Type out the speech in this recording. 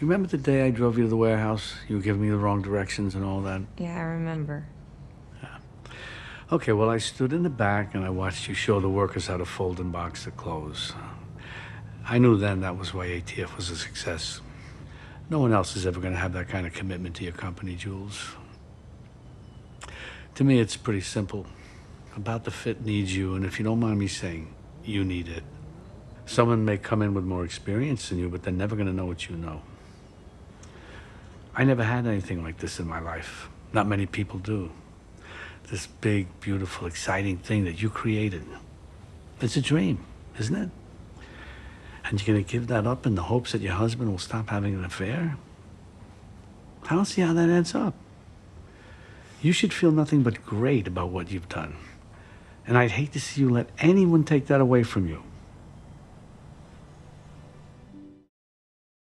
You remember the day I drove you to the warehouse? You were giving me the wrong directions and all that? Yeah, I remember. Yeah. Okay, well, I stood in the back and I watched you show the workers how to fold and box the clothes. I knew then that was why ATF was a success. No one else is ever going to have that kind of commitment to your company, Jules. To me, it's pretty simple. About the fit needs you, and if you don't mind me saying, you need it. Someone may come in with more experience than you, but they're never going to know what you know. I never had anything like this in my life. Not many people do. This big, beautiful, exciting thing that you created. It's a dream, isn't it? And you're going to give that up in the hopes that your husband will stop having an affair? I don't see how that adds up. You should feel nothing but great about what you've done. And I'd hate to see you let anyone take that away from you.